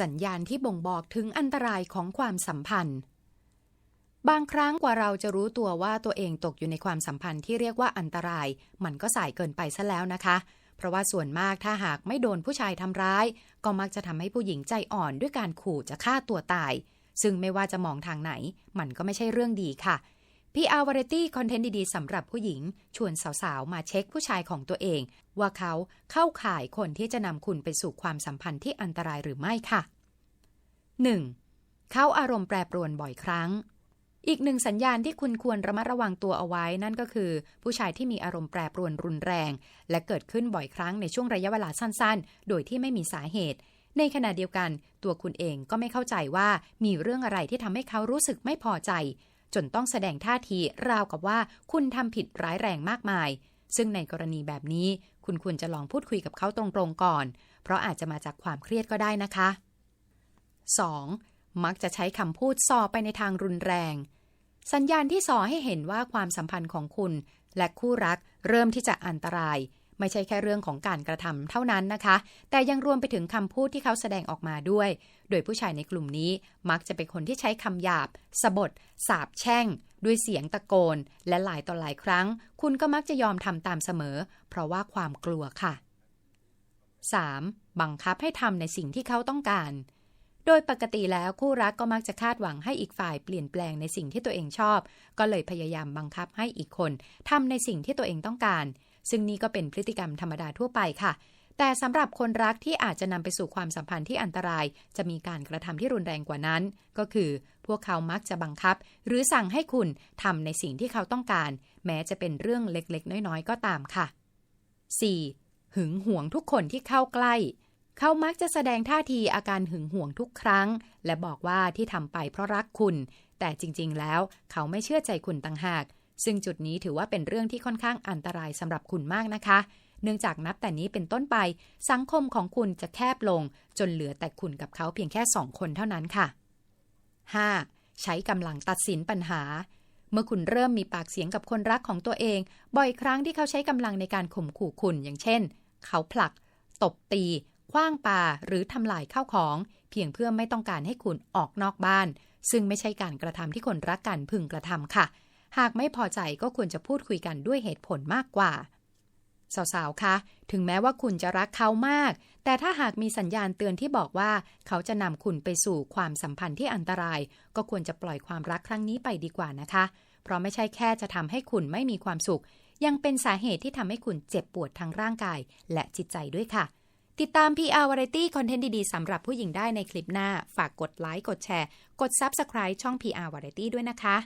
สัญญาณที่บ่งบอกถึงอันตรายของความสัมพันธ์ บางครั้งกว่าเราจะรู้ตัวว่าตัวเองตกอยู่ในความสัมพันธ์ที่เรียกว่าอันตราย มันก็สายเกินไปซะแล้วนะคะ เพราะว่าส่วนมากถ้าหากไม่โดนผู้ชายทำร้าย ก็มักจะทำให้ผู้หญิงใจอ่อนด้วยการขู่จะฆ่าตัวตาย ซึ่งไม่ว่าจะมองทางไหน มันก็ไม่ใช่เรื่องดีค่ะ PR Variety คอนเทนต์ดีๆสำหรับผู้หญิง ชวนสาวๆ มาเช็คผู้ชายของตัวเอง ว่าเขาเข้าข่ายคนที่จะนำคุณไปสู่ความสัมพันธ์ที่อันตรายหรือไม่ค่ะ 1. เขาอารมณ์แปรปรวนบ่อยครั้ง อีกหนึ่งสัญญาณที่คุณควรระมัดระวังตัวเอาไว้นั่นก็คือ ผู้ชายที่มีอารมณ์แปรปรวนรุนแรง และเกิดขึ้นบ่อยครั้งในช่วงระยะเวลาสั้นๆ โดยที่ไม่มีสาเหตุในขณะเดียวกันตัวคุณเองก็ไม่เข้าใจว่ามีเรื่องอะไรที่ทำให้เขารู้สึกไม่พอใจ จนต้องแสดงท่าทีราวกับว่าคุณทำผิดร้ายแรงมากมาย ซึ่งในกรณีแบบนี้ คุณควรจะลองพูดคุยกับเขาตรงๆก่อน เพราะอาจจะมาจากความเครียดก็ได้นะคะ 2. มักจะใช้คำพูดส่อไปในทางรุนแรง สัญญาณที่ส่อให้เห็นว่าความสัมพันธ์ของคุณ และคู่รักเริ่มที่จะอันตราย ไม่ใช่แค่เรื่องของการกระทำเท่านั้นนะคะ แต่ยังรวมไปถึงคำพูดที่เขาแสดงออกมาด้วย โดยผู้ชายในกลุ่มนี้มักจะเป็นคนที่ใช้คำหยาบ สบทสาบแช่ง ด้วยเสียงตะโกน และหลายต่อหลายครั้ง คุณก็มักจะยอมทำตามเสมอ เพราะว่าความกลัวค่ะ 3. บังคับให้ทำในสิ่งที่เขาต้องการโดยปกติแล้วคู่รักก็มักจะคาดหวังให้อีกฝ่ายเปลี่ยนแปลงในสิ่งที่ตัวเองชอบ ก็เลยพยายามบังคับให้อีกคนทำในสิ่งที่ตัวเองต้องการ ซึ่งนี่ก็เป็นพฤติกรรมธรรมดาทั่วไปค่ะ แต่สำหรับคนรักที่อาจจะนำไปสู่ความสัมพันธ์ที่อันตราย จะมีการกระทำที่รุนแรงกว่านั้น ก็คือพวกเขามักจะบังคับ หรือสั่งให้คุณทำในสิ่งที่เขาต้องการ แม้จะเป็นเรื่องเล็กๆ น้อยๆ ก็ตามค่ะ 4. หึงหวงทุกคนที่เข้าใกล้เขามักจะแสดงท่าทีอาการหึงหวงทุกครั้ง และบอกว่าที่ทำไปเพราะรักคุณ แต่จริงๆแล้วเขาไม่เชื่อใจคุณต่างหาก ซึ่งจุดนี้ถือว่าเป็นเรื่องที่ค่อนข้างอันตรายสำหรับคุณมากนะคะ เนื่องจากนับแต่นี้เป็นต้นไป สังคมของคุณจะแคบลง จนเหลือแต่คุณกับเขาเพียงแค่สองคนเท่านั้นค่ะ 5. ใช้กำลังตัดสินปัญหา เมื่อคุณเริ่มมีปากเสียงกับคนรักของตัวเอง บ่อยครั้งที่เขาใช้กำลังในการข่มขู่คุณ อย่างเช่น เขาผลัก ตบตีคว้างปาหรือทำลายข้าวของ เพียงเพื่อไม่ต้องการให้คุณออกนอกบ้าน ซึ่งไม่ใช่การกระทำที่คนรักกันพึงกระทำค่ะ หากไม่พอใจก็ควรจะพูดคุยกันด้วยเหตุผลมากกว่า สาวๆ คะ ถึงแม้ว่าคุณจะรักเขามาก แต่ถ้าหากมีสัญญาณเตือนที่บอกว่า เขาจะนำคุณไปสู่ความสัมพันธ์ที่อันตราย ก็ควรจะปล่อยความรักครั้งนี้ไปดีกว่านะคะ เพราะไม่ใช่แค่จะทำให้คุณไม่มีความสุข ยังเป็นสาเหตุที่ทำให้คุณเจ็บปวดทางร่างกาย และจิตใจด้วยค่ะติดตาม PR Variety คอนเทนต์ดี ๆ สำหรับผู้หญิงได้ในคลิปหน้า ฝากกดไลค์ กดแชร์ กด Subscribe ช่อง PR Variety ด้วยนะคะ